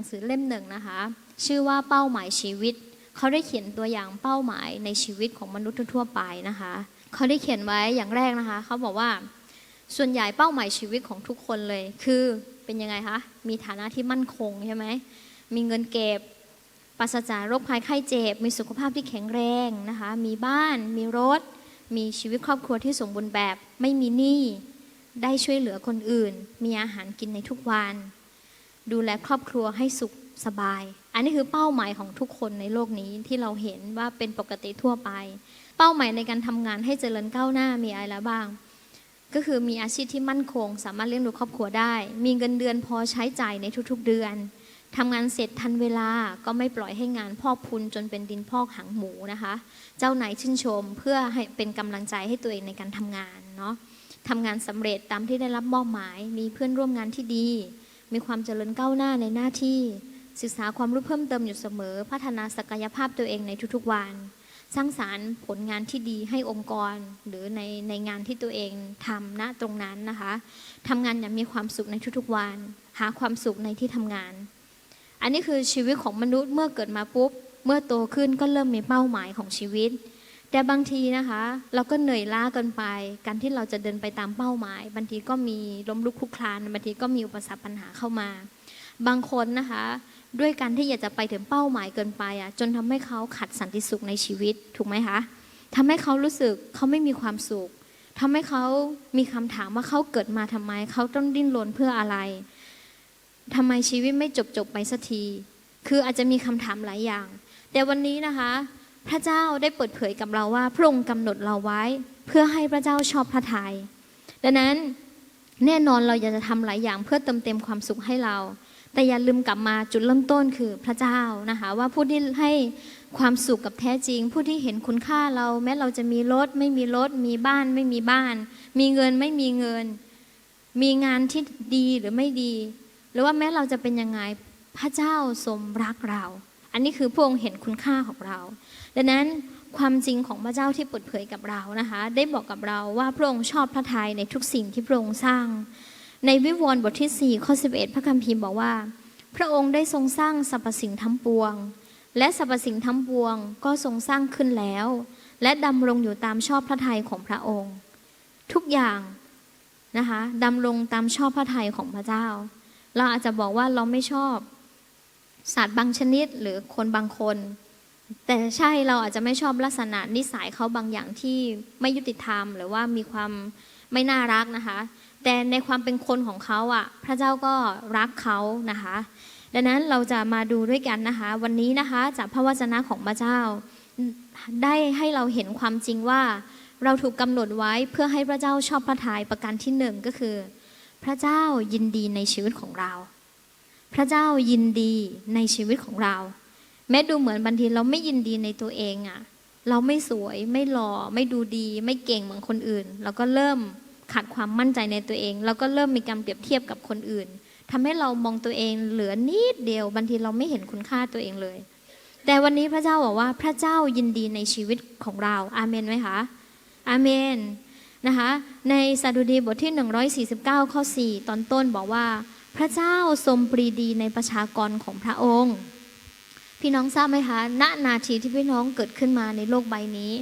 นังสือเล่มหนึ่งนะคะ ชื่อว่าเป้าหมายชีวิต เขาได้เขียนตัวอย่างเป้าหมายในชีวิตของมนุษย์ทั่วไปนะคะ เขาได้เขียนไว้อย่างแรกนะคะ เขาบอกว่า ส่วนใหญ่เป้าหมายชีวิตของทุกคนเลย คือเป็นยังไงคะ มีฐานะที่มั่นคงใช่ไหม มีเงินเก็บปราศจากโรคภัยไข้เจ็บ มีสุขภาพที่แข็งแรงนะคะ มีบ้าน มีรถ มีชีวิตครอบครัวที่สมบูรณ์แบบ ไม่มีหนี้ ได้ช่วยเหลือคนอื่น มีอาหารกินในทุกวัน ดูแลครอบครัวให้สุขสบาย อันนี้คือเป้าหมายของทุกคนในโลกนี้ที่เราเห็นว่าเป็นปกติทั่วไป เป้าหมายในการทำงานให้เจริญก้าวหน้ามีอะไรบ้าง ก็คือมีอาชีพที่มั่นคง สามารถเลี้ยงดูครอบครัวได้ มีเงินเดือนพอใช้จ่ายในทุกๆเดือนทำงานเสร็จทันเวลาก็ไม่ปล่อยให้งานพอกพูนจนเป็นดินพอกหางหมูนะคะ เจ้านายชื่นชมเพื่อให้เป็นกำลังใจให้ตัวเองในการทำงานเนาะทำงานสำเร็จตามที่ได้รับมอบหมาย มีเพื่อนร่วมงานที่ดี มีความเจริญก้าวหน้าในหน้าที่ ศึกษาความรู้เพิ่มเติมอยู่เสมอ พัฒนาศักยภาพตัวเองในทุกๆวัน สร้างสารรค์ผลงานที่ดีให้องค์กร หรือในในงานที่ตัวเองทำณตรงนั้นนะคะทำงานอย่างมีความสุขในทุกๆวัน หาความสุขในที่ทำงาน อันนี้คือชีวิตของมนุษย์เมื่อเกิดมาปุ๊บ เมื่อโตขึ้นก็เริ่มมีเป้าหมายของชีวิต แต่บางทีนะคะ เราก็เหนื่อยล้าเกินไป การที่เราจะเดินไปตามเป้าหมาย บางทีก็มีล้มลุกคลุกคลานบางทีก็มีอุปสรรคปัญหาเข้ามา บางคนนะคะ ด้วยการที่อยากจะไปถึงเป้าหมายเกินไปอะจนทำให้เขาขัดสันติสุขในชีวิตถูกไหมคะทำให้เขารู้สึกเขาไม่มีความสุขทำให้เขามีคำถามว่าเขาเกิดมาทำไม เขาต้องดิ้นรนเพื่ออะไรทำไมชีวิตไม่จบจบไปสักที คืออาจจะมีคำถามหลายอย่าง แต่วันนี้นะคะ พระเจ้าได้เปิดเผยกับเราว่า พระองค์กำหนดเราไว้ เพื่อให้พระเจ้าชอบพระทยัยดังนั้นแน่นอนเราอยากจะทำหลายอย่างเพื่อเติมเต็มความสุขให้เรา แต่อย่าลืมกลับมาจุดเริ่มต้นคือพระเจ้านะคะ ว่าผู้ที่ให้ความสุขกับแท้จริง ผู้ที่เห็นคุณค่าเรา แม้เราจะมีรถ ไม่มีรถ มีบ้าน ไม่มีบ้าน มีเงินไม่มีเงิน มีงานที่ดีหรือไม่ดี หรือว่าแม้เราจะเป็นยังไงพระเจ้าทรงรักเรา อันนี้คือพระองค์เห็นคุณค่าของเรา ดังนั้นความจริงของพระเจ้าที่เปิดเผยกับเรานะคะ ได้บอกกับเราว่าพระองค์ชอบพระทัยในทุกสิ่งที่พระองค์สร้าง ในวิวรณ์บทที่ 4 ข้อ 11 พระคัมภีร์บอกว่า พระองค์ได้ทรงสร้างสรรพสิ่งทั้งปวง และสรรพสิ่งทั้งปวงก็ทรงสร้างขึ้นแล้ว และดำรงอยู่ตามชอบพระทัยของพระองค์ ทุกอย่างนะคะดำรงตามชอบพระทัยของพระเจ้า เราอาจจะบอกว่าเราไม่ชอบสัตว์บางชนิดหรือคนบางคน แต่ใช่เราอาจจะไม่ชอบลักษณะนิสัยเขาบางอย่างที่ไม่ยุติธรรม หรือว่ามีความไม่น่ารักนะคะ แต่ในความเป็นคนของเขาอะ พระเจ้าก็รักเขานะคะ ดังนั้นเราจะมาดูด้วยกันนะคะ วันนี้นะคะจากพระวจนะของพระเจ้า ได้ให้เราเห็นความจริงว่า เราถูกกำหนดไว้เพื่อให้พระเจ้าชอบพระทัยประการที่หนึ่งก็คือ พระเจ้ายินดีในชีวิตของเรา พระเจ้ายินดีในชีวิตของเรา แม้ดูเหมือนบางทีเราไม่ยินดีในตัวเองอะ่ะ เราไม่สวยไม่หล่อไม่ดูดี ไม่เก่งเหมือนคนอื่น เราก็เริ่มขาดความมั่นใจในตัวเอง เราก็เริ่มมีการเปรียบเทียบกับคนอื่นทำให้เรามองตัวเองเหลือนิดเดียวบางทีเราไม่เห็นคุณค่าตัวเองเลย แต่วันนี้พระเจ้าบอกว่าพระเจ้ายินดีในชีวิตของเราอาเมนไหมคะอาเมนนะคะในสดุดีบทที่ 149 ข้อ 4 ตอนต้นบอกว่า พระเจ้าทรงปรีดีในประชากรของพระองค์ พี่น้องทราบไหมคะ ณ นาทีที่พี่น้องเกิดขึ้นมาในโลกใบนี้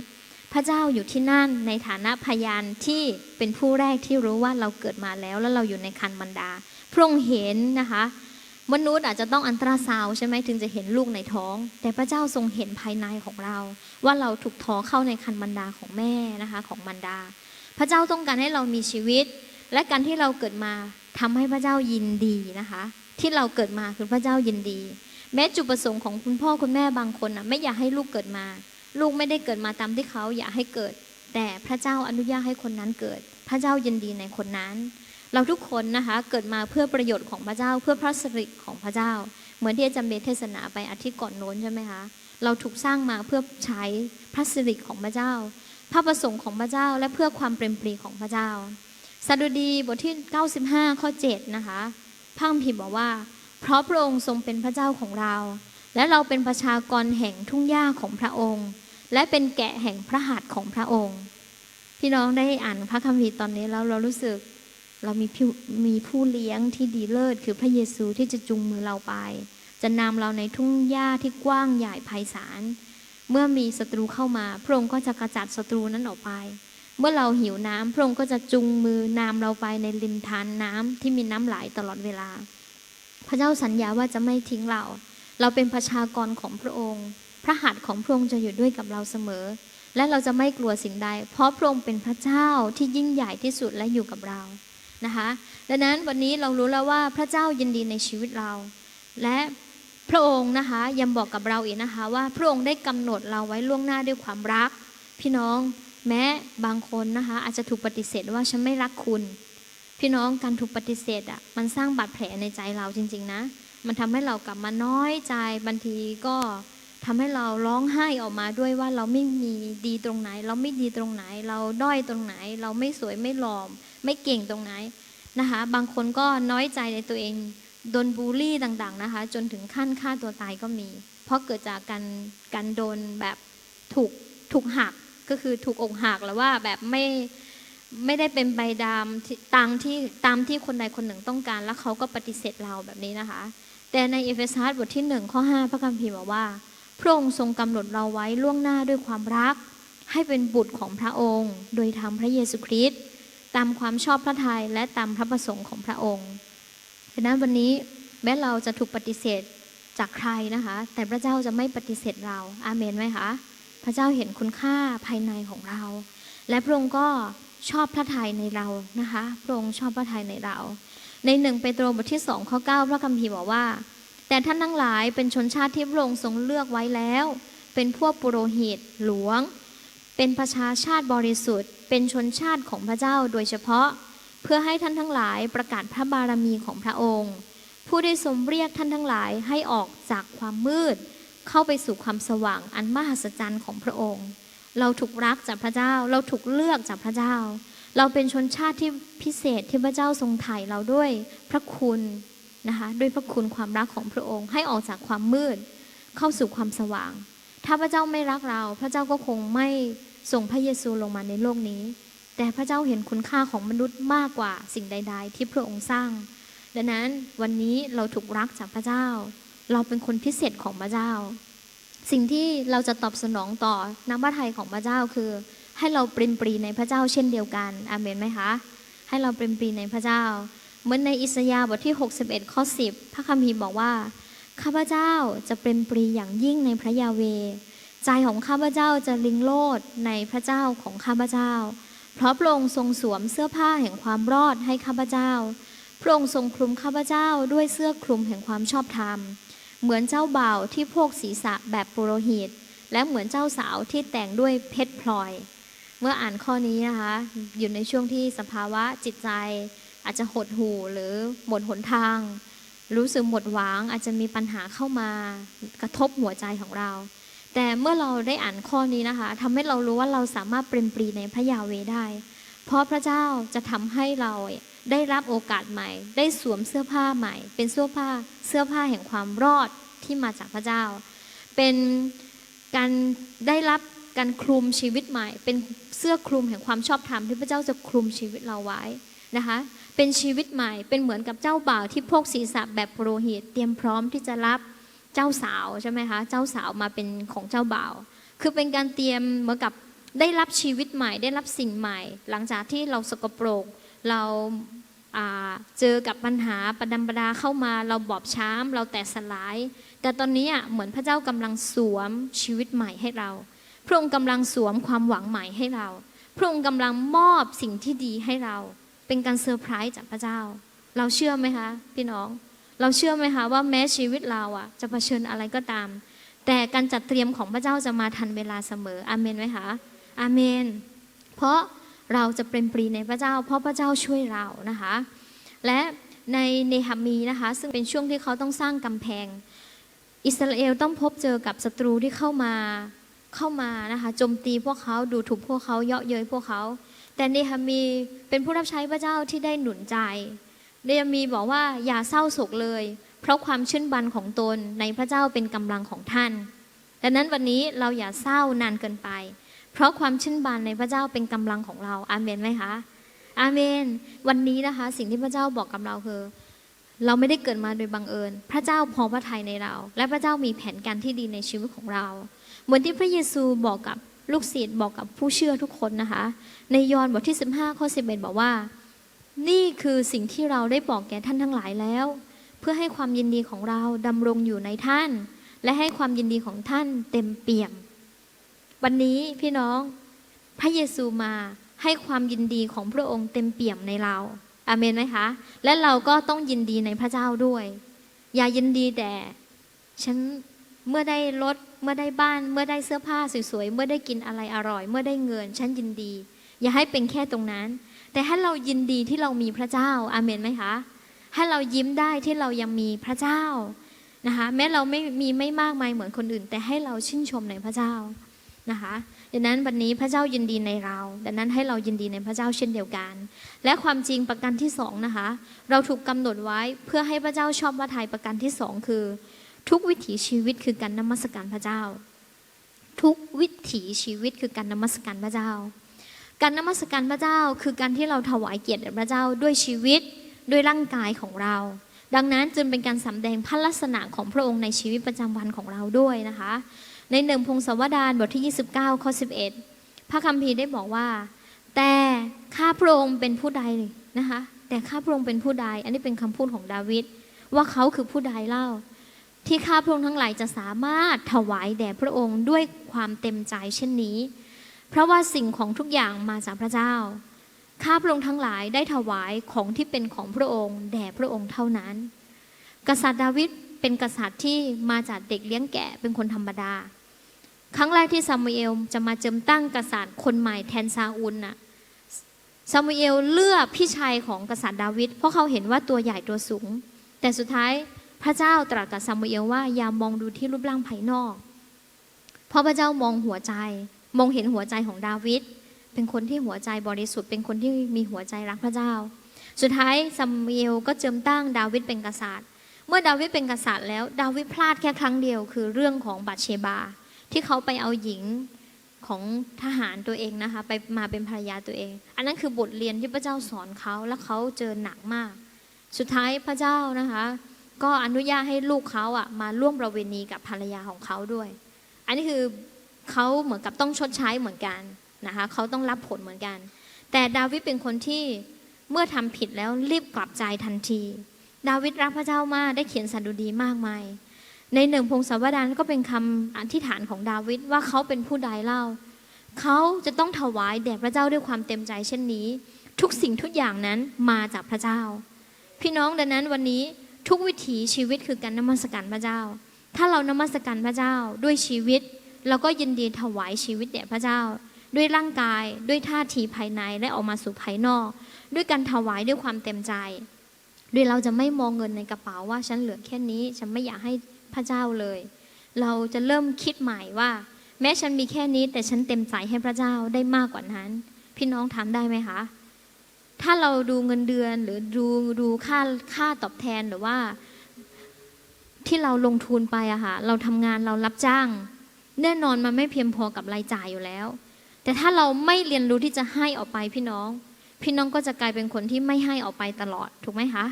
พระเจ้าอยู่ที่นั่นในฐานะพยานที่เป็นผู้แรกที่รู้ว่าเราเกิดมาแล้ว แล้วเราอยู่ในคันมันดา พระองค์เห็นนะคะ มนุษย์อาจจะต้องอันตราซาวใช่ไหมถึงจะเห็นลูกในท้อง แต่พระเจ้าทรงเห็นภายในของเรา ว่าเราถูกท้อเข้าในคันมันดาของแม่นะคะของมันดา พระเจ้าต้องการให้เรามีชีวิต และการที่เราเกิดมาทำให้พระเจ้ายินดีนะคะ ที่เราเกิดมาคือพระเจ้ายินดี แม้จุดประสงค์ของคุณพ่อคุณแม่บางคนนะไม่อยากให้ลูกเกิดมา ลูกไม่ได้เกิดมาตามที่เขาอยากให้เกิด แต่พระเจ้าอนุญาตให้คนนั้นเกิด พระเจ้ายินดีในคนนั้น เราทุกคนนะคะเกิดมาเพื่อประโยชน์ของพระเจ้าเพื่อพระสิริของพระเจ้า เหมือนที่อาจารย์เบเทศนาไปอาทิตย์ก่อนโน้นใช่ไหมคะเราถูกสร้างมาเพื่อใช้พระสิริของพระเจ้า พระประสงค์ของพระเจ้าและเพื่อความเปรมปรีของพระเจ้าสดุดีบทที่ 95 ข้อ 7 นะคะพระคัมภีร์บอกว่า เพราะพระองค์ทรงเป็นพระเจ้าของเรา และเราเป็นประชากรแห่งทุ่งหญ้าของพระองค์ และเป็นแกะแห่งพระหัตถ์ของพระองค์ พี่น้องได้อ่านพระคัมภีร์ตอนนี้แล้วเรารู้สึกเรามีผู้มีผู้เลี้ยงที่ดีเลิศคือพระเยซูที่จะจูงมือเราไป จะนำเราในทุ่งหญ้าที่กว้างใหญ่ไพศาลเมื่อมีศัตรูเข้ามา พระองค์ก็จะกระจัดศัตรูนั้นออกไป เมื่อเราหิวน้ำพระองค์ก็จะจุงมือนำเราไปในริมทานน้ำที่มีน้ำไหลตลอดเวลา พระเจ้าสัญญาว่าจะไม่ทิ้งเรา เราเป็นประชากรของพระองค์ พระหัตถ์ของพระองค์จะอยู่ด้วยกับเราเสมอ และเราจะไม่กลัวสิ่งใด เพราะพระองค์เป็นพระเจ้าที่ยิ่งใหญ่ที่สุดและอยู่กับเรานะคะ ดังนั้นวันนี้เรารู้แล้วว่าพระเจ้ายินดีในชีวิตเรา และพระองค์นะคะยังบอกกับเราอีกนะคะว่าพระองค์ได้กำหนดเราไว้ล่วงหน้าด้วยความรัก พี่น้องแม้บางคนนะคะอาจจะถูกปฏิเสธว่าฉันไม่รักคุณ พี่น้องการถูกปฏิเสธอะมันสร้างบาดแผลในใจเราจริง ๆ นะ มันทำให้เรากลับมาน้อยใจบางทีก็ทำให้เราร้องไห้ออกมาด้วยว่าเราไม่มีดีตรงไหน เราไม่ดีตรงไหน เราด้อยตรงไหน เราไม่สวยไม่หล่อไม่เก่งตรงไหนนะคะ บางคนก็น้อยใจในตัวเองโดนบูลลี่ต่างๆนะคะ จนถึงขั้นฆ่าตัวตายก็มี เพราะเกิดจากการการโดนแบบถูกถูกหักก็คือถูกอกหักหรือว่าแบบไม่ ไม่ได้เป็นใบดำตามที่ตามที่คนใดคนหนึ่งต้องการ แล้วเขาก็ปฏิเสธเราแบบนี้นะคะ แต่ในเอเฟซัสบทที่หนึ่งข้อ5พระคัมภีร์บอกว่า พระองค์ทรงกำหนดเราไว้ล่วงหน้าด้วยความรัก ให้เป็นบุตรของพระองค์ โดยทำพระเยซูคริสต์ตามความชอบพระทัยและตามพระประสงค์ของพระองค์ดังนั้นวันนี้แม้เราจะถูกปฏิเสธจากใครนะคะ แต่พระเจ้าจะไม่ปฏิเสธเราอาเมนไหมคะพระเจ้าเห็นคุณค่าภายในของเรา และพระองค์ก็ ชอบพระทัยในเรานะคะพระองค์ชอบพระทัยในเรา ในหนึ่งเปโตรบทที่สองข้อเก้าพระคัมภีร์บอกว่า แต่ท่านทั้งหลายเป็นชนชาติที่พระองค์ทรงเลือกไว้แล้ว เป็นพวกปุโรหิตหลวง เป็นประชาชาติบริสุทธิ์ เป็นชนชาติของพระเจ้าโดยเฉพาะ เพื่อให้ท่านทั้งหลายประกาศพระบารมีของพระองค์ ผู้ได้ทรงเรียกท่านทั้งหลายให้ออกจากความมืด เข้าไปสู่ความสว่างอันมหัศจรรย์ของพระองค์ เราถูกรักจากพระเจ้า เราถูกเลือกจากพระเจ้า เราเป็นชนชาติที่พิเศษที่พระเจ้าทรงไถ่เราด้วยพระคุณนะคะด้วยพระคุณความรักของพระองค์ ให้ออกจากความมืดเข้าสู่ความสว่าง ถ้าพระเจ้าไม่รักเรา พระเจ้าก็คงไม่ส่งพระเยซูลงมาในโลกนี้ แต่พระเจ้าเห็นคุณค่าของมนุษย์มากกว่าสิ่งใด ๆ ที่พระองค์สร้าง ดังนั้นวันนี้เราถูกรักจากพระเจ้า เราเป็นคนพิเศษของพระเจ้า สิ่งที่เราจะตอบสนองต่อน้ำพระทัยของพระเจ้าคือ ให้เราปริมปรีในพระเจ้าเช่นเดียวกันอาเมนไหมคะ ให้เราปริมปรีในพระเจ้า เหมือนในอิสยาห์บทที่ 61 ข้อ 10 พระคัมภีร์บอกว่าข้าพเจ้าจะปริมปรีอย่างยิ่งในพระยาเว ใจของข้าพเจ้าจะลิงโลดในพระเจ้าของข้าพเจ้า เพราะพระองค์ทรงสวมเสื้อผ้าแห่งความรอดให้ข้าพเจ้า พระองค์ทรงคลุมข้าพเจ้าด้วยเสื้อคลุมแห่งความชอบธรรม เหมือนเจ้าบ่าวที่พวกศีรษะแบบปุโรหิต และเหมือนเจ้าสาวที่แต่งด้วยเพชรพลอย เมื่ออ่านข้อนี้นะคะ อยู่ในช่วงที่สภาวะจิตใจ อาจจะหดหู่หรือหมดหนทาง รู้สึกหมดหวังอาจจะมีปัญหาเข้ามากระทบหัวใจของเรา แต่เมื่อเราได้อ่านข้อนี้นะคะทำให้เรารู้ว่าเราสามารถเปรมปรีในพระยาเวได้ เพราะพระเจ้าจะทำให้เราได้รับโอกาสใหม่ ได้สวมเสื้อผ้าใหม่ เป็นเสื้อผ้าเสื้อผ้าแห่งความรอดที่มาจากพระเจ้า เป็นการได้รับการคลุมชีวิตใหม่ เป็นเสื้อคลุมแห่งความชอบธรรมที่พระเจ้าจะคลุมชีวิตเราไว้นะคะ เป็นชีวิตใหม่ เป็นเหมือนกับเจ้าบ่าวที่พกศีรษะแบบปุโรหิตเตรียมพร้อมที่จะรับเจ้าสาวใช่ไหมคะ เจ้าสาวมาเป็นของเจ้าบ่าว คือเป็นการเตรียมเหมือนกับ ได้รับชีวิตใหม่ ได้รับสิ่งใหม่ หลังจากที่เราสกปรก เราเจอกับปัญหาประดังประดาเข้ามา เราบอบช้ำเราแตกสลาย แต่ตอนนี้อะเหมือนพระเจ้ากำลังสวมชีวิตใหม่ให้เรา พระองค์กำลังสวมความหวังใหม่ให้เรา พระองค์กำลังมอบสิ่งที่ดีให้เรา เป็นการเซอร์ไพรส์จากพระเจ้า เราเชื่อไหมคะพี่น้อง เราเชื่อไหมคะว่าแม้ชีวิตเราอะจะเผชิญอะไรก็ตาม แต่การจัดเตรียมของพระเจ้าจะมาทันเวลาเสมออเมนไหมคะ อาเมน เพราะเราจะเป็นปรีในพระเจ้า เพราะพระเจ้าช่วยเรานะคะ และในเนหามีนะคะ ซึ่งเป็นช่วงที่เขาต้องสร้างกำแพง อิสราเอลต้องพบเจอกับศัตรูที่เข้ามาเข้ามานะคะโจมตีพวกเขาดูถูกพวกเขาเยาะเย้ยพวกเขา แต่เนหามีเป็นผู้รับใช้พระเจ้าที่ได้หนุนใจเนหามีบอกว่าอย่าเศร้าโศกเลย เพราะความชื่นบันของตนในพระเจ้าเป็นกำลังของท่านดังนั้นวันนี้เราอย่าเศร้านานเกินไป เพราะความชื่นบานในพระเจ้าเป็นกำลังของเรา อาเมนไหมคะ อาเมน วันนี้นะคะ สิ่งที่พระเจ้าบอกกับเราคือ เราไม่ได้เกิดมาโดยบังเอิญ พระเจ้าพอพระทัยในเรา และพระเจ้ามีแผนการที่ดีในชีวิตของเรา เหมือนที่พระเยซูบอกกับลูกศิษย์บอกกับผู้เชื่อทุกคนนะคะ ในยอห์นบทที่ 15ข้อ11 บอกว่า นี่คือสิ่งที่เราได้บอกแก่ท่านทั้งหลายแล้ว เพื่อให้ความยินดีของเราดำรงอยู่ในท่าน และให้ความยินดีของท่านเต็มเปี่ยม วันนี้พี่น้องพระเยซูมาให้ความยินดีของพระองค์เต็มเปี่ยมในเราอาเมนไหมคะ และเราก็ต้องยินดีในพระเจ้าด้วย อย่ายินดีแต่ฉันเมื่อได้รถเมื่อได้บ้าน เมื่อได้เสื้อผ้าสวยๆเมื่อได้กินอะไรอร่อย เมื่อได้เงิน ฉันยินดี อย่าให้เป็นแค่ตรงนั้น แต่ให้เรายินดีที่เรามีพระเจ้าอาเมนไหมคะให้เรายิ้มได้ที่เรายังมีพระเจ้านะคะแม้เราไม่มีไม่มากมายเหมือนคนอื่น แต่ให้เราชื่นชมในพระเจ้า นะคะดังนั้นวันนี้พระเจ้ายินดีในเรา ดังนั้นให้เรายินดีในพระเจ้าเช่นเดียวกัน และความจริงประการที่สองนะคะ เราถูกกำหนดไว้เพื่อให้พระเจ้าชอบพระทัยประการที่สองคือ ทุกวิถีชีวิตคือการนมัสการพระเจ้า ทุกวิถีชีวิตคือการนมัสการพระเจ้า การนมัสการพระเจ้าคือการที่เราถวายเกียรติพระเจ้าด้วยชีวิตด้วยร่างกายของเรา ดังนั้นจึงเป็นการสำแดงพระลักษณะของพระองค์ในชีวิตประจำวันของเราด้วยนะคะ ในหนึ่งพงศาวดารบทที่ 29 ข้อ 11 พระคัมภีร์ได้บอกว่า แต่ข้าพระองค์เป็นผู้ใดนะคะแต่ข้าพระองค์เป็นผู้ใด อันนี้เป็นคำพูดของดาวิดว่าเขาคือผู้ใดเล่า ที่ข้าพระองค์ทั้งหลายจะสามารถถวายแด่พระองค์ด้วยความเต็มใจเช่นนี้ เพราะว่าสิ่งของทุกอย่างมาจากพระเจ้า ข้าพระองค์ทั้งหลายได้ถวายของที่เป็นของพระองค์ แด่พระองค์เท่านั้น กษัตริย์ดาวิดเป็นกษัตริย์ที่มาจากเด็กเลี้ยงแกะเป็นคนธรรมดา ครั้งแรกที่ซามูเอลจะมาเจิมตั้งกษัตริย์คนใหม่แทนซาอุลน่ะซามูเอลเลือกพี่ชายของกษัตริย์ดาวิดเพราะเขาเห็นว่าตัวใหญ่ตัวสูง แต่สุดท้ายพระเจ้าตรัสกับซามูเอลว่าอย่ามองดูที่รูปร่างภายนอก เพราะพระเจ้ามองหัวใจ มองเห็นหัวใจของดาวิดเป็นคนที่หัวใจบริสุทธิ์เป็นคนที่มีหัวใจรักพระเจ้า สุดท้ายซามูเอลก็เจิมตั้งดาวิดเป็นกษัตริย์ เมื่อดาวิดเป็นกษัตริย์แล้ว ดาวิดพลาดแค่ครั้งเดียวคือเรื่องของบัตเชบา ที่เขาไปเอาหญิงของทหารตัวเองนะคะ ไปมาเป็นภรรยาตัวเอง อันนั้นคือบทเรียนที่พระเจ้าสอนเขาและเขาเจอหนักมาก สุดท้ายพระเจ้านะคะ ก็อนุญาตให้ลูกเขาอะมาร่วมประเวณีกับภรรยาของเขาด้วย อันนี้คือเขาเหมือนกับต้องชดใช้เหมือนกันนะคะเขาต้องรับผลเหมือนกัน แต่ดาวิดเป็นคนที่เมื่อทำผิดแล้วรีบกลับใจทันที ดาวิดรักพระเจ้ามากได้เขียนสดุดีมากมาย ในหนึ่งพงศาวดารก็เป็นคำอธิษฐานของดาวิดว่าเขาเป็นผู้ใดเล่า เขาจะต้องถวายแด่พระเจ้าด้วยความเต็มใจเช่นนี้ ทุกสิ่งทุกอย่างนั้นมาจากพระเจ้า พี่น้องดังนั้นวันนี้ทุกวิถีชีวิตคือการนมัสการพระเจ้า ถ้าเรานมัสการพระเจ้าด้วยชีวิตเราก็ยินดีถวายชีวิตแด่พระเจ้า ด้วยร่างกายด้วยท่าทีภายในและออกมาสู่ภายนอก ด้วยการถวายด้วยความเต็มใจ โดยเราจะไม่มองเงินในกระเป๋าว่าฉันเหลือแค่นี้ ฉันไม่อยากให้ พระเจ้าเลย เราจะเริ่มคิดใหม่ว่า แม้ฉันมีแค่นี้ แต่ฉันเต็มใจให้พระเจ้าได้มากกว่านั้น พี่น้องทำได้ไหมคะ ถ้าเราดูเงินเดือนหรือดูดูค่าค่าตอบแทนหรือว่า ที่เราลงทุนไปอะค่ะเราทำงานเรารับจ้าง แน่นอนมันไม่เพียงพอกับรายจ่ายอยู่แล้ว แต่ถ้าเราไม่เรียนรู้ที่จะให้ออกไปพี่น้อง พี่น้องก็จะกลายเป็นคนที่ไม่ให้ออกไปตลอดถูกไหมคะ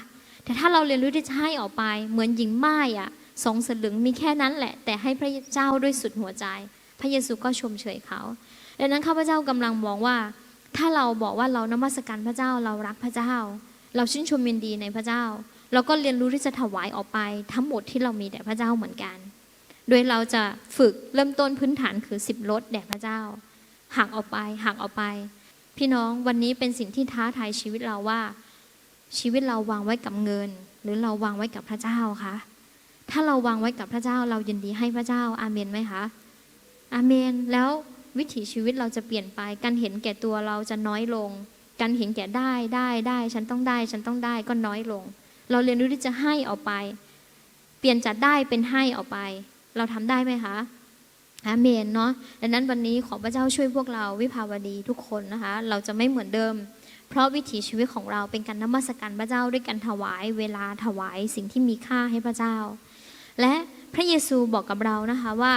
แต่ถ้าเราเรียนรู้ที่จะให้ออกไป เหมือนหญิงไม้อะ สองสลึงมีแค่นั้นแหละ แต่ให้พระเจ้าด้วยสุดหัวใจ พระเยซูก็ชมเชยเขาดังนั้นข้าพเจ้ากำลังมองว่า ถ้าเราบอกว่าเรานมัสการพระเจ้าเรารักพระเจ้า เราชื่นชมยินดีในพระเจ้า เราก็เรียนรู้ที่จะถวายออกไป ทั้งหมดที่เรามีแด่พระเจ้าเหมือนกัน โดยเราจะฝึกเริ่มต้นพื้นฐานคือสิบลดแด่พระเจ้าหักออกไปหักออกไป พี่น้องวันนี้เป็นสิ่งที่ท้าทายชีวิตเราว่า ชีวิตเราวางไว้กับเงิน หรือเราวางไว้กับพระเจ้าคะ ถ้าเราวางไว้กับพระเจ้า เรายินดีให้พระเจ้าอาเมนไหมคะอาเมน แล้ววิถีชีวิตเราจะเปลี่ยนไป การเห็นแก่ตัวเราจะน้อยลง การเห็นแก่ได้ได้ได้ ฉันต้องได้ ฉันต้องได้ก็น้อยลง เราเรียนรู้ที่จะให้ออกไป เปลี่ยนจากได้เป็นให้ออกไป เราทำได้ไหมคะอาเมนเนาะดังนั้นวันนี้ขอพระเจ้าช่วยพวกเราวิภาวดีทุกคนนะคะ เราจะไม่เหมือนเดิม เพราะวิถีชีวิตของเราเป็นการนมัสการพระเจ้าด้วยการถวาย เวลาถวายสิ่งที่มีค่าให้พระเจ้า และพระเยซูบอกกับเรานะคะว่า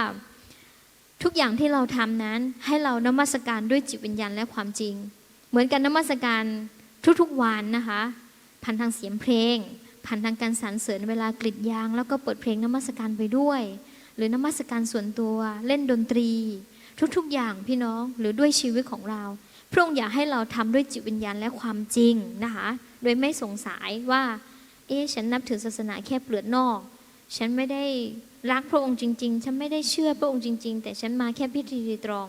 ทุกอย่างที่เราทำนั้นให้เรานมัสการด้วยจิตวิญญาณและความจริง เหมือนกันนมัสการทุกๆวันนะคะ ผ่านทางเสียงเพลง ผ่านทางการสรรเสริญเวลากรีดยาง แล้วก็เปิดเพลงนมัสการไปด้วย หรือนมัสการส่วนตัวเล่นดนตรี ทุกๆอย่างพี่น้องหรือด้วยชีวิตของเราพระองค์อยากให้เราทำด้วยจิตวิญญาณและความจริงนะคะ โดยไม่สงสัยว่า เอ๊ะฉันนับถือศาสนาแค่เปลือกนอก ฉันไม่ได้รักพระองค์จริง ๆ ฉันไม่ได้เชื่อพระองค์จริง ๆ แต่ฉันมาแค่พิธีรีตรอง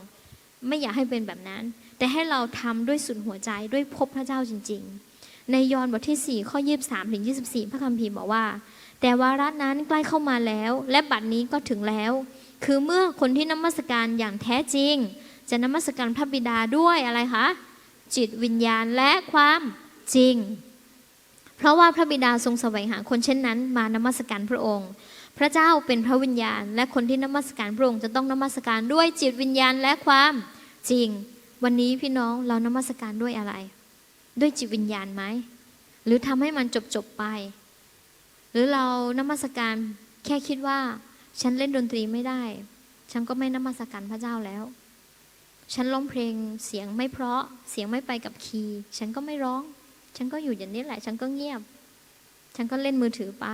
ไม่อยากให้เป็นแบบนั้น แต่ให้เราทำด้วยสุดหัวใจด้วยพบพระเจ้าจริง ๆ ในยอห์นบทที่ 4 ข้อ 23ถึง24 พระคัมภีร์บอกว่า แต่วาระนั้นใกล้เข้ามาแล้ว และบัดนี้ก็ถึงแล้ว คือเมื่อคนที่นมัสการอย่างแท้จริง จะนมัสการพระบิดาด้วยอะไรคะจิตวิญญาณและความจริง เพราะว่าพระบิดาทรงแสวงหาคนเช่นนั้น มานมัสการพระองค์ พระเจ้าเป็นพระวิญญาณ และคนที่นมัสการพระองค์จะต้องนมัสการด้วยจิตวิญญาณและความจริง วันนี้พี่น้องเรานมัสการด้วยอะไร ด้วยจิตวิญญาณไหมหรือทำให้มันจบจบๆไป หรือเรานมัสการแค่คิดว่า ฉันเล่นดนตรีไม่ได้ ฉันก็ไม่นมัสการพระเจ้าแล้ว ฉันร้องเพลงเสียงไม่เพราะเสียงไม่ไปกับคีย์ฉันก็ไม่ร้อง ฉันก็อยู่อย่างนี้แหละ ฉันก็เงียบ ฉันก็เล่นมือถือไป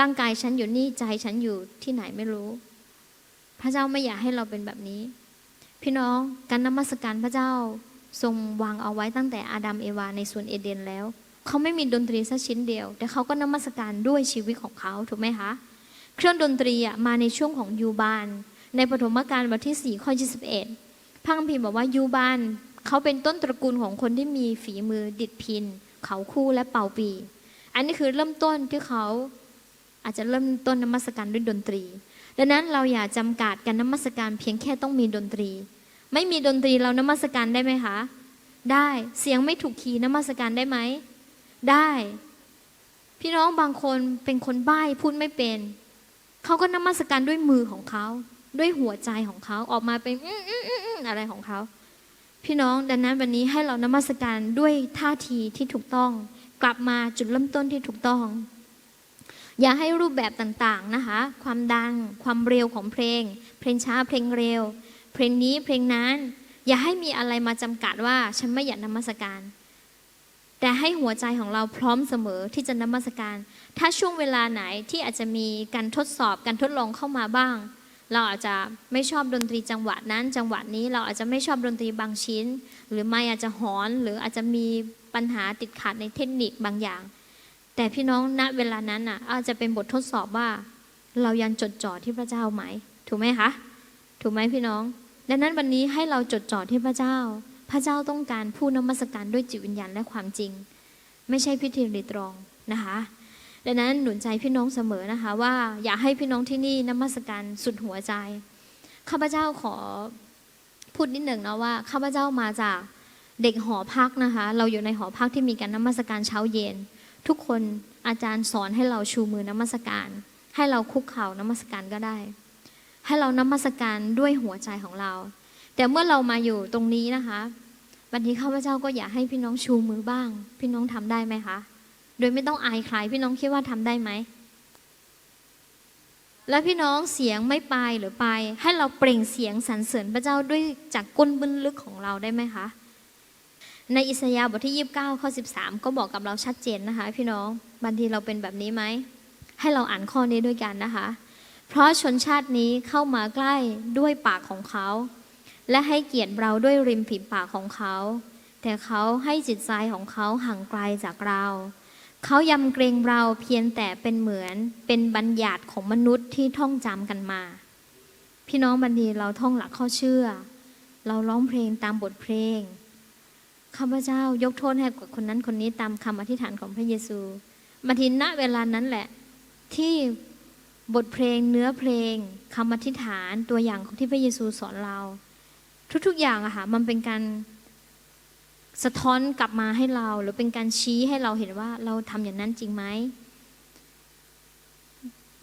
ร่างกายฉันอยู่นี่ใจฉันอยู่ที่ไหนไม่รู้ พระเจ้าไม่อยากให้เราเป็นแบบนี้ พี่น้องการนมัสการพระเจ้าทรงวางเอาไว้ตั้งแต่อาดัมเอวาในสวนเอเดนแล้ว เขาไม่มีดนตรีสักชิ้นเดียว แต่เขาก็นมัสการด้วยชีวิตของเขาถูกไหมคะ เครื่องดนตรีอะมาในช่วงของยูบาน ในปฐมกาลบทที่4ข้อ21พระคัมภีร์บอกว่ายูบาน เขาเป็นต้นตระกูลของคนที่มีฝีมือดิดพิน เขาคู่และเป่าปี อันนี้คือเริ่มต้นที่เขาอาจจะเริ่มต้นนมัสการด้วยดนตรี ดังนั้นเราอย่าจำกัดการนมัสการเพียงแค่ต้องมีดนตรี ไม่มีดนตรีเรานมัสการได้ไหมคะ ได้เสียงไม่ถูกคีย์นมัสการได้ไหม ได้ พี่น้องบางคนเป็นคนใบ้พูดไม่เป็น เขาก็นมัสการด้วยมือของเขา ด้วยหัวใจของเขาออกมาเป็นอออออะไรของเขา พี่น้องดังนั้นวันนี้ให้เรานมัสการด้วยท่าทีที่ถูกต้อง กลับมาจุดเริ่มต้นที่ถูกต้อง อย่าให้รูปแบบต่างๆนะคะ ความดัง ความเร็วของเพลง เพลงช้าเพลงเร็ว เพลงนี้เพลงนั้น อย่าให้มีอะไรมาจำกัดว่าฉันไม่อยากนมัสการ แต่ให้หัวใจของเราพร้อมเสมอที่จะนมัสการ ถ้าช่วงเวลาไหนที่อาจจะมีการทดสอบการทดลองเข้ามาบ้าง เราอาจจะไม่ชอบดนตรีจังหวะนั้น จังหวะนี้เราอาจจะไม่ชอบดนตรีบางชิ้น หรือไม่อาจจะหอนหรืออาจจะมีปัญหาติดขัดในเทคนิคบางอย่าง แต่พี่น้องณเวลานั้นอะอาจจะเป็นบททดสอบว่า เรายังจดจ่อที่พระเจ้าไหม ถูกไหมคะถูกไหมพี่น้อง ดังนั้นวันนี้ให้เราจดจ่อที่พระเจ้า พระเจ้าต้องการผู้นมัสการด้วยจิตวิญญาณและความจริง ไม่ใช่พิธีรีตรองนะคะ ดังนั้นหนุนใจพี่น้องเสมอนะคะ ว่าอยากให้พี่น้องที่นี่นมัสการสุดหัวใจ ข้าพเจ้าขอพูดนิดหนึ่งนะว่า ข้าพเจ้ามาจากเด็กหอพักนะคะ เราอยู่ในหอพักที่มีการนมัสการเช้าเย็น ทุกคนอาจารย์สอนให้เราชูมือนมัสการ ให้เราคุกเข่านมัสการก็ได้ ให้เรานมัสการด้วยหัวใจของเรา แต่เมื่อเรามาอยู่ตรงนี้นะคะวันนี้ข้าพเจ้าก็อยากให้พี่น้องชูมือบ้าง พี่น้องทำได้ไหมคะ โดยไม่ต้องอายใครพี่น้องคิดว่าทำได้ไหม แล้วพี่น้องเสียงไม่ไปหรือไป ให้เราเปล่งเสียงสรรเสริญพระเจ้าด้วยจากก้นบึ้นลึกของเราได้ไหมคะ ในอิสยาห์บทที่ 29 ข้อ 13 ก็บอกกับเราชัดเจนนะคะ พี่น้องบางทีเราเป็นแบบนี้ไหม ให้เราอ่านข้อนี้ด้วยกันนะคะ เพราะชนชาตินี้เข้ามาใกล้ด้วยปากของเขา และให้เกียรติเราด้วยริมฝีปากของเขา แต่เขาให้จิตใจของเขาห่างไกลจากเรา เขายำเกรงเราเพียงแต่เป็นเหมือนเป็นบัญญัติของมนุษย์ที่ท่องจำกันมา พี่น้องบางทีเราท่องหลักข้อเชื่อ เราร้องเพลงตามบทเพลงข้าพเจ้ายกโทษให้กับคนนั้นคนนี้ตามคำอธิษฐานของพระเยซูบางทีณเวลานั้นแหละที่บทเพลงเนื้อเพลงคำอธิษฐานตัวอย่างของที่พระเยซูสอนเรา ทุกๆอย่างอะค่ะมันเป็นการ สะท้อนกลับมาให้เรา หรือเป็นการชี้ให้เราเห็นว่าเราทำอย่างนั้นจริงไหม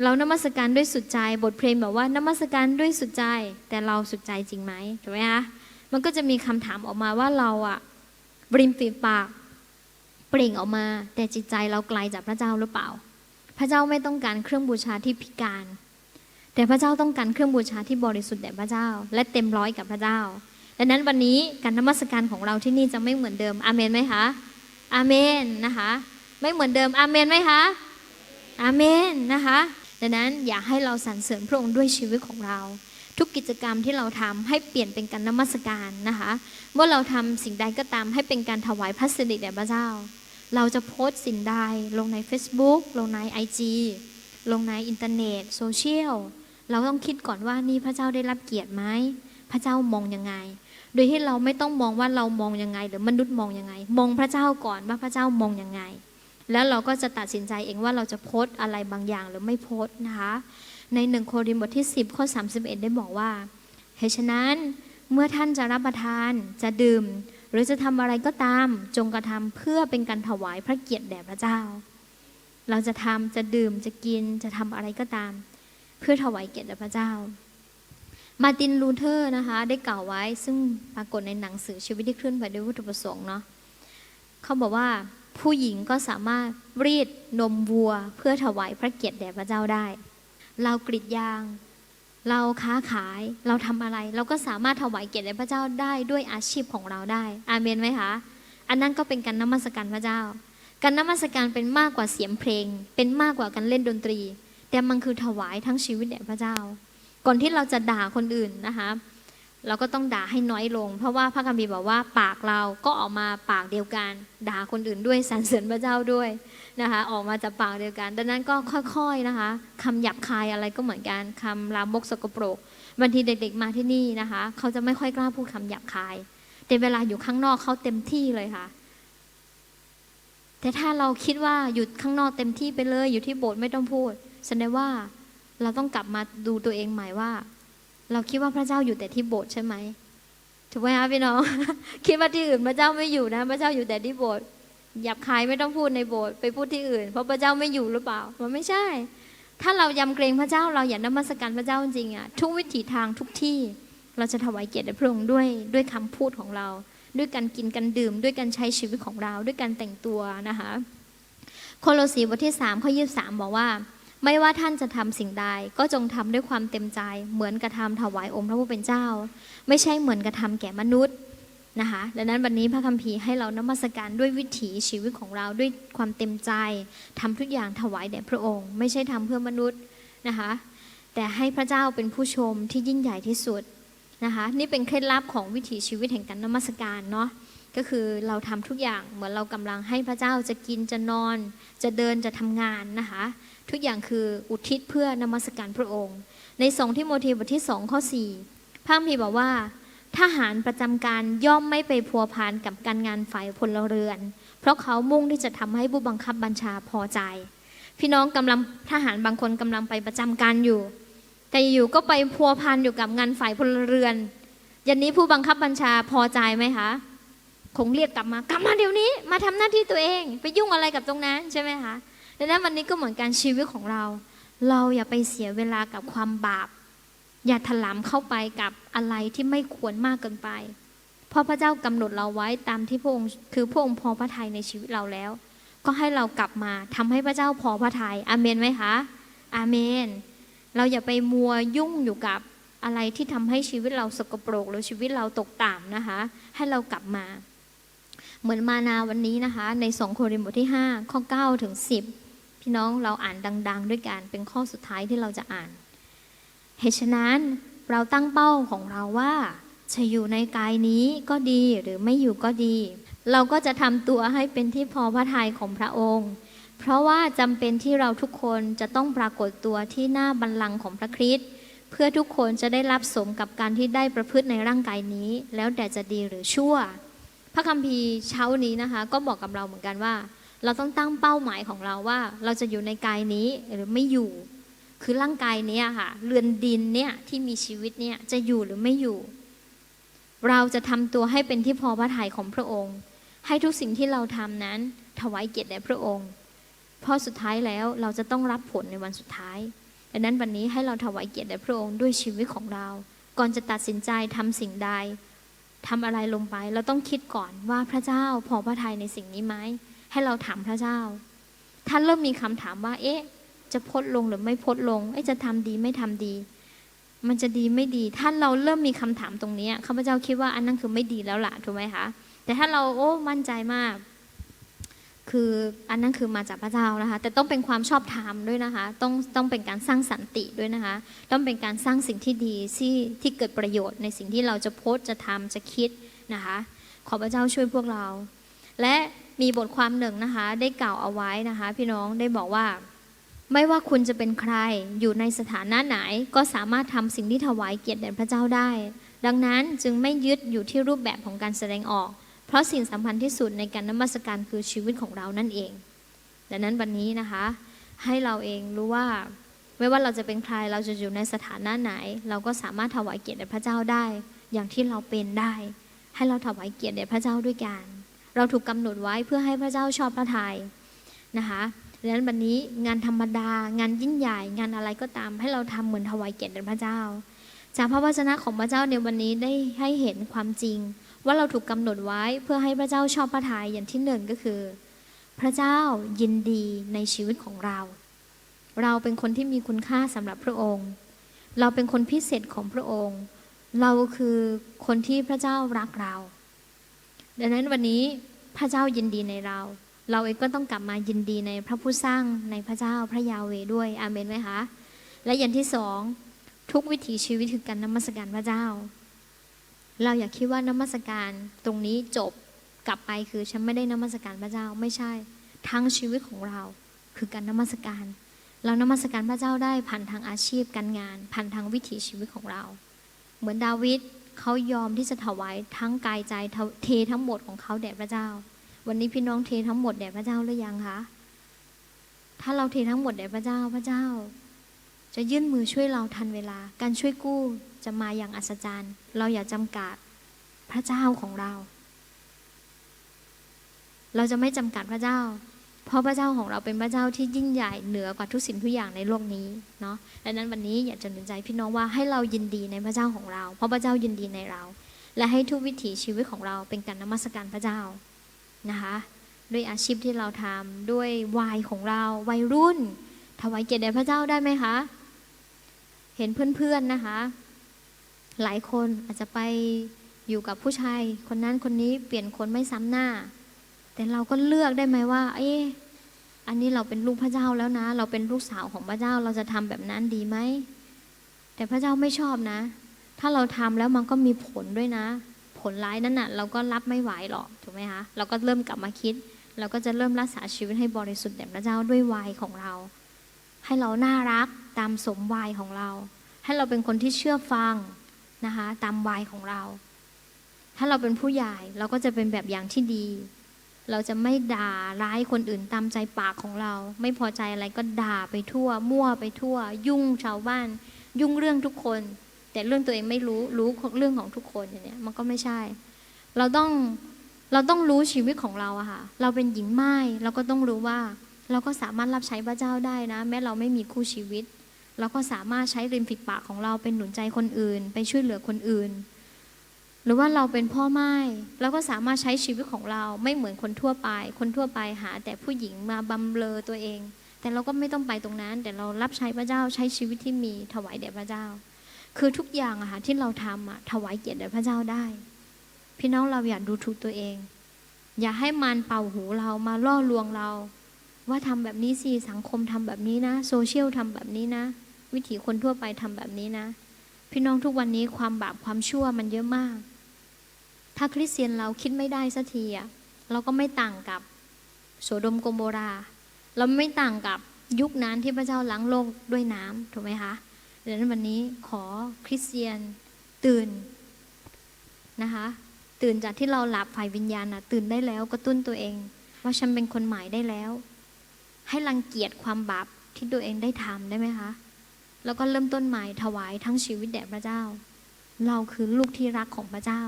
เรานมัสการด้วยสุดใจบทเพลงบอกว่านมัสการด้วยสุดใจ แต่เราสุดใจจริงไหมถูกไหมคะมันก็จะมีคำถามออกมาว่าเราอะบริมฝีปาก เปล่งออกมา แต่จิตใจเราไกลจากพระเจ้าหรือเปล่า พระเจ้าไม่ต้องการเครื่องบูชาที่พิการ แต่พระเจ้าต้องการเครื่องบูชาที่บริสุทธิ์แด่พระเจ้า และเต็มร้อยกับพระเจ้า ดังนั้นวันนี้การนมัสการของเราที่นี่จะไม่เหมือนเดิมอาเมนไหมคะอาเมนนะคะ ไม่เหมือนเดิมอาเมนไหมคะอาเมนนะคะดังนั้นอยากให้เราสรรเสริญพระองค์ด้วยชีวิตของเรา ทุกกิจกรรมที่เราทำให้เปลี่ยนเป็นการนมัสการนะคะ เมื่อเราทำสิ่งใดก็ตามให้เป็นการถวายพระสิริแด่พระเจ้า เราจะโพสต์สิ่งใดลงใน Facebook ลงใน IG ลงในอินเทอร์เน็ตโซเชียลเราต้องคิดก่อนว่านี่พระเจ้าได้รับเกียรติไหมพระเจ้ามองยังไง โดยที่เราไม่ต้องมองว่าเรามองยังไง หรือมนุษย์มองยังไง มองพระเจ้าก่อนว่าพระเจ้ามองยังไง แล้วเราก็จะตัดสินใจเองว่าเราจะโพสอะไรบางอย่างหรือไม่โพสนะคะในหนึ่งโครินธ์บทที่ 10 ข้อ 31 ได้บอกว่าเหตุฉะนั้นเมื่อท่านจะรับประทานจะดื่ม หรือจะทำอะไรก็ตามจงกระทำเพื่อเป็นการถวายพระเกียรติแด่พระเจ้า เราจะทำจะดื่มจะกินจะทำอะไรก็ตาม เพื่อถวายเกียรติแด่พระเจ้า มาตินลูเทอร์นะคะได้กล่าวไว้ซึ่งปรากฏในหนังสือชีวิตที่เคลื่อนไหวด้วยวัตถุประสงค์เนาะเขาบอกว่าผู้หญิงก็สามารถรีดนมวัวเพื่อถวายพระเกียรติแด่พระเจ้าได้ เรากรีดยาง เราค้าขายเราทำอะไร เราก็สามารถถวายเกียรติแด่พระเจ้าได้ด้วยอาชีพของเราได้ อาเมนไหมคะอันนั้นก็เป็นการนมัสการพระเจ้า การนมัสการเป็นมากกว่าเสียงเพลง เป็นมากกว่าการเล่นดนตรี แต่มันคือถวายทั้งชีวิตแด่พระเจ้า ก่อนที่เราจะด่าคนอื่นนะคะเราก็ต้องด่าให้น้อยลง เพราะว่าพระคัมภีร์บอกว่าปากเราก็ออกมาปากเดียวกัน ด่าคนอื่นด้วยสรรเสริญพระเจ้าด้วยนะคะออกมาจากปากเดียวกัน ดังนั้นก็ค่อยๆนะคะคำหยาบคายอะไรก็เหมือนกันคำลามกสกปรกบางทีเด็กๆมาที่นี่นะคะ เขาจะไม่ค่อยกล้าพูดคำหยาบคาย แต่เวลาอยู่ข้างนอกเขาเต็มที่เลยค่ะ แต่ถ้าเราคิดว่าอยู่ข้างนอกเต็มที่ไปเลย อยู่ที่โบสถ์ไม่ต้องพูดแสดงว่า เราต้องกลับมาดูตัวเองใหม่ว่า เราคิดว่าพระเจ้าอยู่แต่ที่โบสถ์ใช่ไหมถูกไหมคะพี่น้อง คิดว่าที่อื่นพระเจ้าไม่อยู่นะ พระเจ้าอยู่แต่ที่โบสถ์หยาบคายไม่ต้องพูดในโบสถ์ไปพูดที่อื่น เพราะพระเจ้าไม่อยู่หรือเปล่า มันไม่ใช่ ถ้าเรายำเกรงพระเจ้าเราอยากนมัสการพระเจ้าจริงอะทุกวิถีทางทุกที่เราจะถวายเกียรติแด่พระองค์ด้วยด้วยคำพูดของเรา ด้วยการกินการดื่ม ด้วยการใช้ชีวิตของเรา ด้วยการแต่งตัวนะคะโคโลสีบทที่3ข้อ23 บอกว่า ไม่ว่าท่านจะทำสิ่งใด ก็จงทำด้วยความเต็มใจ เหมือนกระทำถวายองค์พระผู้เป็นเจ้า ไม่ใช่เหมือนกระทำแก่มนุษย์นะคะดังนั้นวันนี้พระคัมภีร์ให้เรานมัสการด้วยวิถีชีวิตของเราด้วยความเต็มใจทำทุกอย่างถวายแด่พระองค์ ไม่ใช่ทำเพื่อมนุษย์นะคะแต่ให้พระเจ้าเป็นผู้ชมที่ยิ่งใหญ่ที่สุดนะคะนี่เป็นเคล็ดลับของวิถีชีวิตแห่งการนมัสการเนาะก็คือเราทำทุกอย่างเหมือนเรากำลังให้พระเจ้าจะกินจะนอน จะเดินจะทำงานนะคะ ทุกอย่างคืออุทิศเพื่อนมัสการพระองค์ ในสองที่โมธีบทที่สองข้อสี่พระคัมภีบอกว่า ทหารประจำการย่อมไม่ไปพัวพันกับการงานฝ่ายพลเรือน เพราะเขามุ่งที่จะทำให้ผู้บังคับบัญชาพอใจ พี่น้องกำลังทหารบางคนกำลังไปประจำการอยู่ แต่อยู่ก็ไปพัวพันอยู่กับงานฝ่ายพลเรือนยันนี้ผู้บังคับบัญชาพอใจไหมคะคงเรียกกลับมากลับมาเดี๋ยวนี้มาทำหน้าที่ตัวเอง ไปยุ่งอะไรกับตรงนั้นใช่ไหมคะ ดังนั้นวันนี้ก็เหมือนการชีวิตของเรา เราอย่าไปเสียเวลากับความบาป อย่าถลำเข้าไปกับอะไรที่ไม่ควรมากเกินไป เพราะพระเจ้ากำหนดเราไว้ตามที่พระองค์คือพระองค์พอพระทัยในชีวิตเราแล้ว ก็ให้เรากลับมาทำให้พระเจ้าพอพระทยัยอาเมนไหมคะอาเมน เราอย่าไปมัวยุ่งอยู่กับอะไรที่ทำให้ชีวิตเราสกปรกหรือชีวิตเราตกต่ำนะคะ ให้เรากลับมา เหมือนมานาวันนี้นะคะ ในสองโครินธ์บทที่ 5 ข้อ 9 ถึง 10 พี่น้องเราอ่านดัง ๆ ด้วยกันเป็นข้อสุดท้ายที่เราจะอ่าน เหตุฉะนั้นเราตั้งเป้าของเราว่าจะอยู่ในกายนี้ก็ดีหรือไม่อยู่ก็ดี เราก็จะทำตัวให้เป็นที่พอพระทัยของพระองค์ เพราะว่าจำเป็นที่เราทุกคนจะต้องปรากฏตัวที่หน้าบัลลังก์ของพระคริสต์เพื่อทุกคนจะได้รับสมกับการที่ได้ประพฤติในร่างกายนี้ แล้วแต่จะดีหรือชั่ว พระคัมภีร์เช้านี้นะคะ ก็บอกกับเราเหมือนกันว่า เราต้องตั้งเป้าหมายของเราว่า เราจะอยู่ในกายนี้หรือไม่อยู่ คือร่างกายเนี้ยค่ะ เรือนดินเนี่ยที่มีชีวิตเนี่ยจะอยู่หรือไม่อยู่ เราจะทำตัวให้เป็นที่พอพระทัยของพระองค์ ให้ทุกสิ่งที่เราทำนั้นถวายเกียรติแด่พระองค์ เพราะสุดท้ายแล้วเราจะต้องรับผลในวันสุดท้ายดังนั้นวันนี้ให้เราถวายเกียรติแด่พระองค์ด้วยชีวิตของเรา ก่อนจะตัดสินใจทำสิ่งใดทำอะไรลงไป เราต้องคิดก่อนว่าพระเจ้าพอพระทัยในสิ่งนี้ไหม ให้เราถามพระเจ้าถ้านเริ่มมีคำถามว่า เอ๊ะ จะพดลงหรือไม่พดลง เอ๊ะ จะทำดีไม่ทำดี มันจะดีไม่ดีถ้านเราเริ่มมีคำถามตรงนี้ข้าพเจ้าคิดว่าอันนั้นคือไม่ดีแล้วล่ะ ถูกไหมคะ แต่ถ้าเราโอ้ มั่นใจมาก คืออันนั้นคือมาจากพระเจ้านะคะ แต่ต้องเป็นความชอบธรรมด้วยนะคะ ต้องต้องเป็นการสร้างสันติด้วยนะคะ ต้องเป็นการสร้างสิ่งที่ดีที่ที่เกิดประโยชน์ในสิ่งที่เราจะโพสต์จะทำจะคิดนะคะ ขอพระเจ้าช่วยพวกเรา และ มีบทความหนึ่งนะคะ ได้กล่าวเอาไว้นะคะ พี่น้องได้บอกว่า ไม่ว่าคุณจะเป็นใครอยู่ในสถานะไหน ก็สามารถทำสิ่งที่ถวายเกียรติแด่พระเจ้าได้ ดังนั้นจึงไม่ยึดอยู่ที่รูปแบบของการแสดงออก เพราะสิ่งสำคัญที่สุดในการนมัสการคือชีวิตของเรานั่นเอง ดังนั้นวันนี้นะคะ ให้เราเองรู้ว่าไม่ว่าเราจะเป็นใครเราจะอยู่ในสถานะไหน เราก็สามารถถวายเกียรติแด่พระเจ้าได้ อย่างที่เราเป็นได้ ให้เราถวายเกียรติแด่พระเจ้าด้วยกัน เราถูกกำหนดไว้เพื่อให้พระเจ้าชอบพระทัยนะคะดังนั้นวันนี้งานธรรมดางานยิ่งใหญ่ งานอะไรก็ตาม ให้เราทำเหมือนถวายเกียรติแด่พระเจ้า จากพระวจนะของพระเจ้าในวันนี้ได้ให้เห็นความจริง ว่าเราถูกกำหนดไว้เพื่อให้พระเจ้าชอบพระทัยอย่างที่หนึ่งก็คือ พระเจ้ายินดีในชีวิตของเรา เราเป็นคนที่มีคุณค่าสำหรับพระองค์ เราเป็นคนพิเศษของพระองค์ เราคือคนที่พระเจ้ารักเรา ดังนั้นวันนี้พระเจ้ายินดีในเรา เราเองก็ต้องกลับมายินดีในพระผู้สร้างในพระเจ้าพระยาเวด้วยอาเมนไหมคะและอย่างที่สองทุกวิถีชีวิตคือการนมัสการพระเจ้า เราอย่าคิดว่านมัสการตรงนี้จบกลับไปคือฉันไม่ได้นมัสการพระเจ้าไม่ใช่ ทั้งชีวิตของเรา คือการนมัสการ เรานมัสการพระเจ้าได้ผ่านทางอาชีพการงานผ่านทางวิถีชีวิตของเรา เหมือนดาวิด เขายอมที่จะถวายทั้งกายใจเททั้งหมดของเขาแด่พระเจ้า วันนี้พี่น้องเททั้งหมดแด่พระเจ้าหรือยังคะถ้าเราเททั้งหมดแด่พระเจ้าพระเจ้า จะยื่นมือช่วยเราทันเวลา การช่วยกู้จะมาอย่างอัศจรรย์ เราอย่าจำกัดพระเจ้าของเรา เราจะไม่จำกัดพระเจ้า เพราะพระเจ้าของเราเป็นพระเจ้าที่ยิ่งใหญ่เหนือกว่าทุกสิ่งทุกอย่างในโลกนี้เนาะดังนั้นวันนี้อยากจะหนุนใจพี่น้องว่าให้เรายินดีในพระเจ้าของเรา เพราะพระเจ้ายินดีในเรา และให้ทุกวิถีชีวิตของเราเป็นการนมัสการพระเจ้านะคะด้วยอาชีพที่เราทำด้วยวัยของเราวัยรุ่น ถวายเกียรติแด่พระเจ้าได้ไหมคะ เห็นเพื่อนๆนะคะ หลายคนอาจจะไปอยู่กับผู้ชายคนนั้นคนนี้เปลี่ยนคนไม่ซ้ำหน้า แต่เราก็เลือกได้ไหมว่า เอ๊ะอันนี้เราเป็นลูกพระเจ้าแล้วนะ เราเป็นลูกสาวของพระเจ้าเราจะทำแบบนั้นดีไหมแต่พระเจ้าไม่ชอบนะ ถ้าเราทำแล้วมันก็มีผลด้วยนะ ผลร้ายนั้นน่ะ เราก็รับไม่ไหวหรอกถูกไหมคะเราก็เริ่มกลับมาคิด เราก็จะเริ่มรักษาชีวิตให้บริสุทธิ์แด่พระเจ้าด้วยวัยของเรา ให้เราน่ารักตามสมวัยของเรา ให้เราเป็นคนที่เชื่อฟังนะคะ ตามวัยของเรา ถ้าเราเป็นผู้ใหญ่เราก็จะเป็นแบบอย่างที่ดี เราจะไม่ด่าร้ายคนอื่นตามใจปากของเรา ไม่พอใจอะไรก็ด่าไปทั่ว มั่วไปทั่ว ยุ่งชาวบ้าน ยุ่งเรื่องทุกคน แต่เรื่องตัวเองไม่รู้รู้เรื่องของทุกคนอย่างเนี้ยมันก็ไม่ใช่ เราต้องเราต้องรู้ชีวิตของเราอะค่ะ เราเป็นหญิงไม้เราก็ต้องรู้ว่า เราก็สามารถรับใช้พระเจ้าได้นะ แม้เราไม่มีคู่ชีวิต เราก็สามารถใช้ริมฝีปากของเราเป็นหนุนใจคนอื่น ไปช่วยเหลือคนอื่น หรือว่าเราเป็นพ่อไม้เราก็สามารถใช้ชีวิตของเราไม่เหมือนคนทั่วไป คนทั่วไปหา แต่ผู้หญิงมาบำเรอตัวเอง แต่เราก็ไม่ต้องไปตรงนั้น แต่เรารับใช้พระเจ้าใช้ชีวิตที่มีถวายแด่พระเจ้า คือทุกอย่างอะค่ะที่เราทำอะถวายเกียรติแด่พระเจ้าได้ พี่น้องเราอย่าดูถูกตัวเอง อย่าให้มันเป่าหูเรามาล่อลวงเรา ว่าทำแบบนี้สิสังคมทำแบบนี้นะโซเชียลทำแบบนี้นะ วิถีคนทั่วไปทำแบบนี้นะ พี่น้องทุกวันนี้ความบาปความชั่วมันเยอะมาก ถ้าคริสเตียนเราคิดไม่ได้สักทีอะเราก็ไม่ต่างกับโสดมโกโมรา เราไม่ต่างกับยุคนั้นที่พระเจ้าล้างโลกด้วยน้ำถูกไหมคะดังนั้นวันนี้ขอคริสเตียนตื่นนะคะ ตื่นจากที่เราหลับฝ่ายวิญญาณนะตื่นได้แล้วกระตุ้นตัวเอง ว่าฉันเป็นคนใหม่ได้แล้ว ให้รังเกียจความบาปที่ตัวเองได้ทำได้ไหมคะ แล้วก็เริ่มต้นใหม่ถวายทั้งชีวิตแด่พระเจ้า เราคือลูกที่รักของพระเจ้า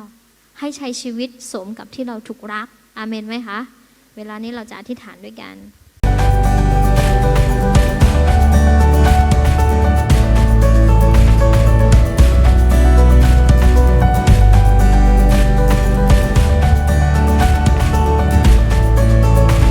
ให้ใช้ชีวิตสมกับที่เราถูกรัก อาเมนไหมคะ เวลานี้เราจะอธิษฐานด้วยกัน